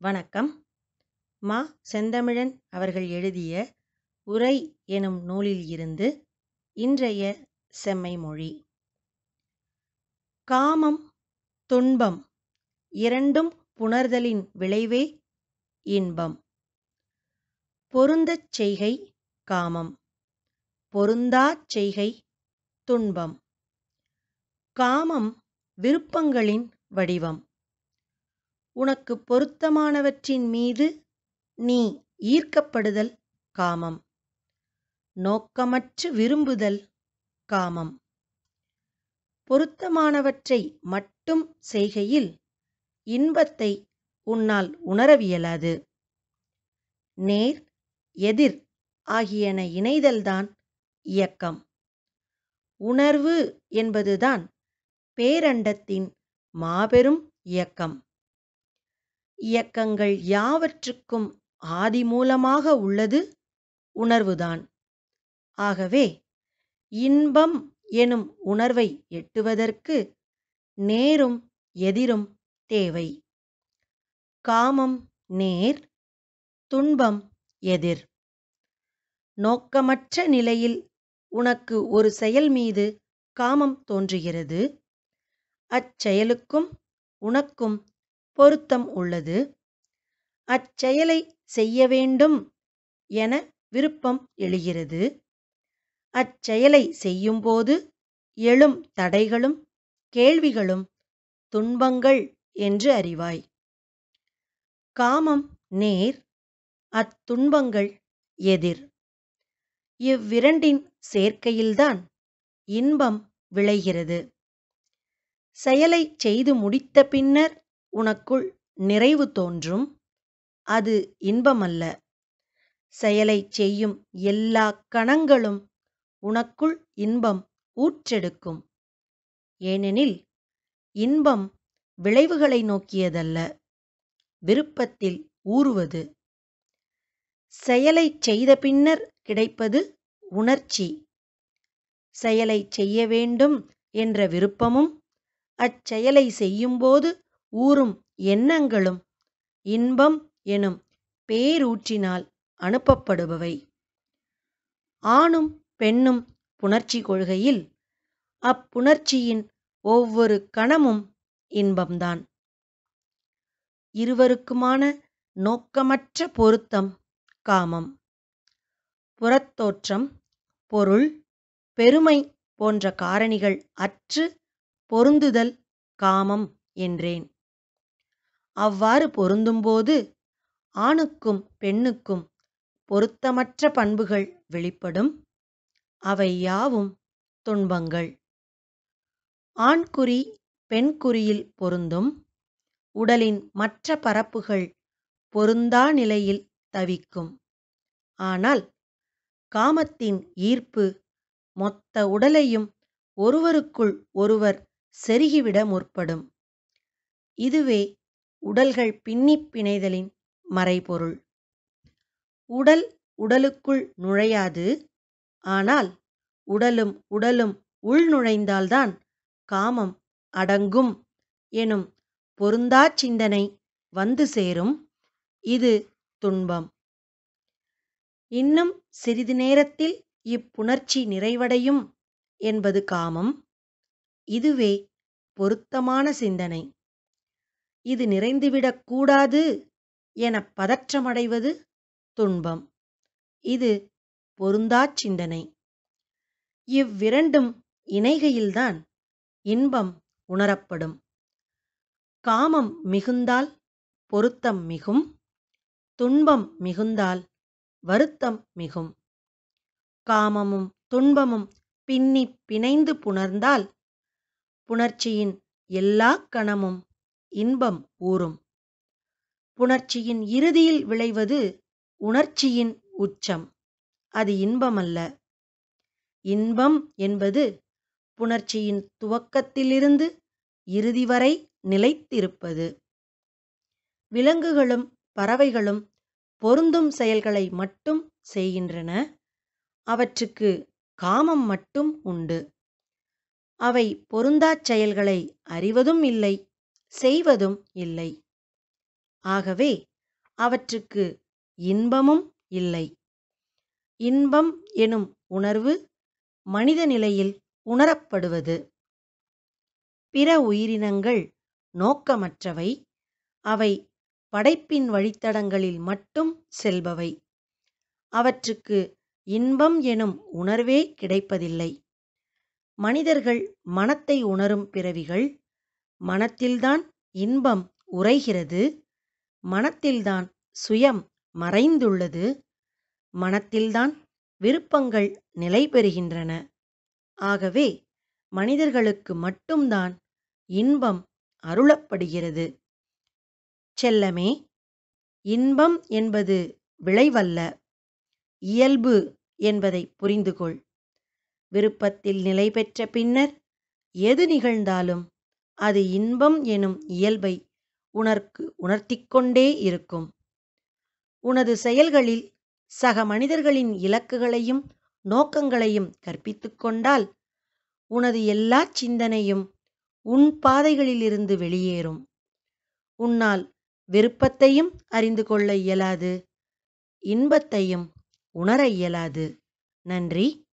வணக்கம். மா செந்தமிழன் அவர்கள் எழுதிய உரை எனும் நூலில் இருந்து இன்றைய செம்மை மொழி. காமம் துன்பம் இரண்டும் புணர்தலின் விளைவே இன்பம். பொருந்தச் செய்கை காமம் பொருந்தாச் செய்கை துன்பம். காமம் விருப்பங்களின் வடிவம். உனக்கு பொருத்தமானவற்றின் மீது நீ ஈர்க்கப்படுதல் காமம். நோக்கமற்று விரும்புதல் காமம். பொருத்தமானவற்றை மட்டும் செய்கையில் இன்பத்தை உன்னால் உணரவியலாது. நேர் எதிர் ஆகியன இணைதல்தான் இயக்கம். உணர்வு என்பதுதான் பேரண்டத்தின் மாபெரும் இயக்கம். இயக்கங்கள் யாவற்றுக்கும் ஆதிமூலமாக உள்ளது? உணர்வுதான். ஆகவே இன்பம் எனும் உணர்வை எட்டுவதற்கு நேரும் எதிரும் தேவை. காமம் நேர் துன்பம் எதிர். நோக்கமற்ற நிலையில் உனக்கு ஒரு செயல் மீது காமம் தோன்றுகிறது. அச்செயலுக்கும் உனக்கும் பொருத்தம் உள்ளது. அச்செயலை செய்ய வேண்டும் என விருப்பம் எழுகிறது. அச்செயலை செய்யும்போது எழும் தடைகளும் கேள்விகளும் துன்பங்கள் என்று அறிவாய். காமம் நேர் அத்துன்பங்கள் எதிர். இவ்விரண்டின் சேர்க்கையில்தான் இன்பம் விளைகிறது. செயலை செய்து முடித்த பின்னர் உனக்குள் நிறைவு தோன்றும். அது இன்பமல்ல. செயலை செய்யும் எல்லா கணங்களும் உனக்குள் இன்பம் ஊற்றெடுக்கும். ஏனெனில் இன்பம் விளைவுகளை நோக்கியதல்ல விருப்பத்தில் ஊறுவது. செயலை செய்த பின்னர் கிடைப்பது உணர்ச்சி. செயலை செய்ய வேண்டும் என்ற விருப்பமும் அச்செயலை செய்யும்போது ஊறும் எண்ணங்களும் இன்பம் எனும் பேரூற்றினால் அனுப்பப்படுபவை. ஆணும் பெண்ணும் புணர்ச்சி கொள்கையில் அப்புணர்ச்சியின் ஒவ்வொரு கணமும் இன்பம்தான். இருவருக்குமான நோக்கமற்ற பொருத்தம் காமம். புறத்தோற்றம் பொருள் பெருமை போன்ற காரணிகள் அற்று பொருந்துதல் காமம் என்றேன். அவ்வாறு பொருந்தும்போது ஆணுக்கும் பெண்ணுக்கும் பொருத்தமற்ற பண்புகள் வெளிப்படும். அவை யாவும் துன்பங்கள். ஆண்குறி பெண்குறியில் பொருந்தும். உடலின் மற்ற பரப்புகள் பொருந்தா நிலையில் தவிக்கும். ஆனால் காமத்தின் ஈர்ப்பு மொத்த உடலையும் ஒருவருக்குள் ஒருவர் செருகிவிட முற்படும். இதுவே உடல்கள் பின்னிப் பிணைதலின் மறைபொருள். உடல் உடலுக்குள் நுழையாது. ஆனால் உடலும் உடலும் உள் நுழைந்தால்தான் காமம் அடங்கும் எனும் பொருந்தாச் சிந்தனை வந்து சேரும். இது துன்பம். இன்னும் சிறிது நேரத்தில் இப்புணர்ச்சி நிறைவடையும் என்பது காமம். இதுவே பொருத்தமான சிந்தனை. இது நிறைந்துவிடக் கூடாது என பதற்றமடைவது துன்பம். இது பொருந்தாச் சிந்தனை. இவ்விரண்டும் இணைகையில்தான் இன்பம் உணரப்படும். காமம் மிகுந்தால் பொருத்தம் மிகும். துன்பம் மிகுந்தால் வருத்தம் மிகும். காமமும் துன்பமும் பின்னி பிணைந்து புணர்ந்தால் புணர்ச்சியின் எல்லா கணமும் இன்பம் ஊறும் புணர்ச்சியின் இறுதியில் விளைவது உணர்ச்சியின் உச்சம். அது இன்பமல்ல. இன்பம் என்பது புணர்ச்சியின் துவக்கத்திலிருந்து இறுதி வரை நிலைத்திருப்பது. விலங்குகளும் பறவைகளும் பொருந்தும் செயல்களை மட்டும் செய்கின்றன. அவற்றுக்கு காமம் மட்டும் உண்டு. அவை பொருந்தாச் செயல்களை அறிவதும் இல்லை. செய்வதும் இல்லை. ஆகவே அவற்றுக்கு இன்பமும் இல்லை. இன்பம் எனும் உணர்வு மனித நிலையில் உணரப்படுவது. பிற உயிரினங்கள் நோக்கமற்றவை. அவை படைப்பின் வழித்தடங்களில் மட்டும் செல்பவை. அவற்றுக்கு இன்பம் எனும் உணர்வே கிடைப்பதில்லை. மனிதர்கள் மனத்தை உணரும் பிறவிகள் மனத்தில்தான் இன்பம் உறைகிறது. மனத்தில்தான் சுயம் மறைந்துள்ளது. மனத்தில்தான் விருப்பங்கள் நிலை பெறுகின்றன ஆகவே மனிதர்களுக்கு மட்டும்தான் இன்பம் அருளப்படுகிறது. செல்லமே இன்பம் என்பது விளைவல்ல. இயல்பு என்பதை புரிந்துகொள். விருப்பத்தில் நிலை பெற்ற பின்னர் எது நிகழ்ந்தாலும் அது இன்பம் எனும் இயல்பை உனக்கு உணர்த்திக்கொண்டே இருக்கும். உனது செயல்களில் சக மனிதர்களின் இலக்குகளையும் நோக்கங்களையும் கற்பித்துக்கொண்டால் உனது எல்லா சிந்தனையும் உன் பாதைகளிலிருந்து வெளியேறும். உன்னால் விருப்பத்தையும் அறிந்து கொள்ள இயலாது இன்பத்தையும் உணர இயலாது. நன்றி.